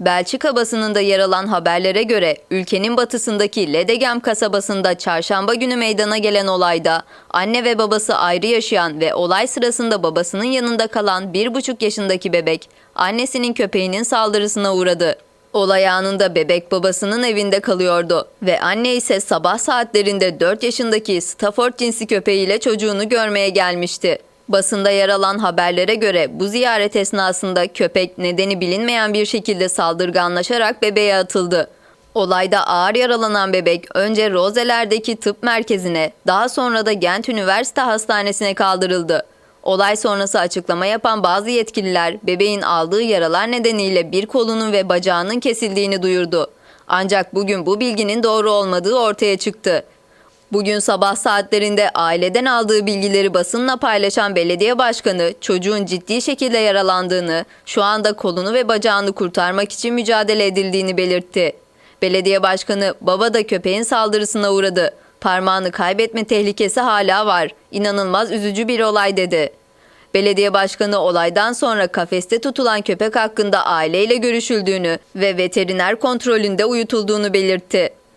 Belçika basınında yer alan haberlere göre ülkenin batısındaki Ledegem kasabasında çarşamba günü meydana gelen olayda anne ve babası ayrı yaşayan ve olay sırasında babasının yanında kalan 1,5 yaşındaki bebek annesinin köpeğinin saldırısına uğradı. Olay anında bebek babasının evinde kalıyordu ve anne ise sabah saatlerinde 4 yaşındaki Stafford cinsi köpeğiyle çocuğunu görmeye gelmişti. Basında yer alan haberlere göre bu ziyaret esnasında köpek nedeni bilinmeyen bir şekilde saldırganlaşarak bebeğe atıldı. Olayda ağır yaralanan bebek önce Rozeler'deki tıp merkezine daha sonra da Gent Üniversite Hastanesi'ne kaldırıldı. Olay sonrası açıklama yapan bazı yetkililer bebeğin aldığı yaralar nedeniyle bir kolunun ve bacağının kesildiğini duyurdu. Ancak bugün bu bilginin doğru olmadığı ortaya çıktı. Bugün sabah saatlerinde aileden aldığı bilgileri basınla paylaşan belediye başkanı çocuğun ciddi şekilde yaralandığını, şu anda kolunu ve bacağını kurtarmak için mücadele edildiğini belirtti. Belediye başkanı baba da köpeğin saldırısına uğradı. Parmağını kaybetme tehlikesi hala var. İnanılmaz üzücü bir olay dedi. Belediye başkanı olaydan sonra kafeste tutulan köpek hakkında aileyle görüşüldüğünü ve veteriner kontrolünde uyutulduğunu belirtti.